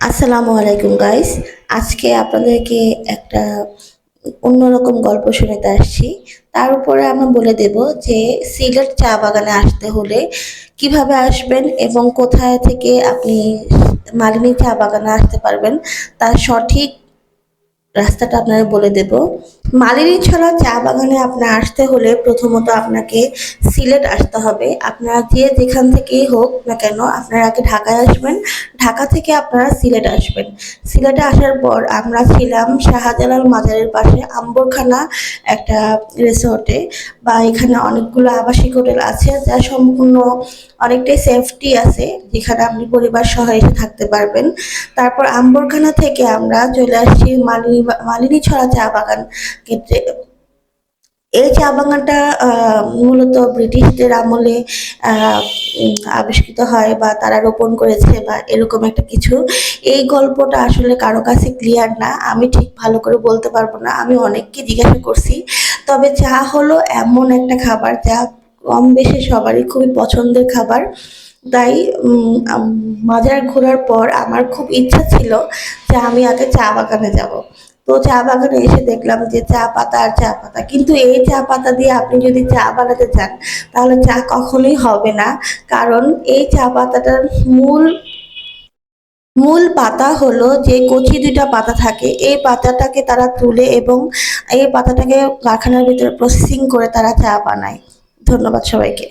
আসসালামু আলাইকুম গাইস আজকে আপনাদেরকে একটা অন্যরকম গল্প শুনেতে আসছি। তার উপরে আমি বলে দেব যে, সিলেট চা বাগানে আসতে হলে কীভাবে আসবেন এবং কোথায় থেকে আপনি মালিনী চা বাগানে আসতে পারবেন, তার সঠিক রাস্তাটা আপনারা বলে দেব। মালিনী ছড়া চা বাগানে আপনার আসতে হলে প্রথমত আপনাকে সিলেট আসতে হবে। আপনারা যে যেখান থেকেই হোক না কেন আপনারা আগে ঢাকায় আসবেন, ঢাকা থেকে আপনারা সিলেট আসবেন। সিলেটে আসার পর আমরা ছিলাম শাহজালাল মাজারের পাশে আম্বরখানা একটা রিসোর্টে বা এখানে অনেকগুলো আবাসিক হোটেল আছে, যা সম্পূর্ণ অনেকটাই সেফটি আছে, যেখানে আপনি পরিবার সহ এসে থাকতে পারবেন। তারপর আম্বরখানা থেকে আমরা চলে আসছি মালিনী মালিনী ছড়া চা বাগান। ক্ষেত্রে এই চা বাগানটা মূলত ব্রিটিশদের আমলে আবিষ্কৃত হয় বা তারা রোপণ করেছে বা এরকম একটা কিছু। এই গল্পটা আসলে কারও কাছে ক্লিয়ার না। আমি ঠিক ভালো করে বলতে পারব না। আমি অনেককে জিজ্ঞাসা করছি। তবে চা হলো এমন একটা খাবার, যা কম বেশি সবারই খুবই পছন্দের খাবার। তাই মাজার ঘোরার পর আমার খুব ইচ্ছা ছিল যে আমি আগে চা বাগানে যাব। তো চা বাগানে এসে দেখলাম যে চা পাতা আর চা পাতা। কিন্তু এই চা পাতা দিয়ে আপনি যদি চা বানাতে চান, তাহলে চা কখনোই হবে না। কারণ এই চা পাতাটার মূল মূল পাতা হলো যে কচি দুইটা পাতা থাকে। এই পাতাটাকে তারা তুলে এবং এই পাতাটাকে কারখানার ভিতরে প্রসেসিং করে তারা চা বানায়। ধন্যবাদ সবাইকে।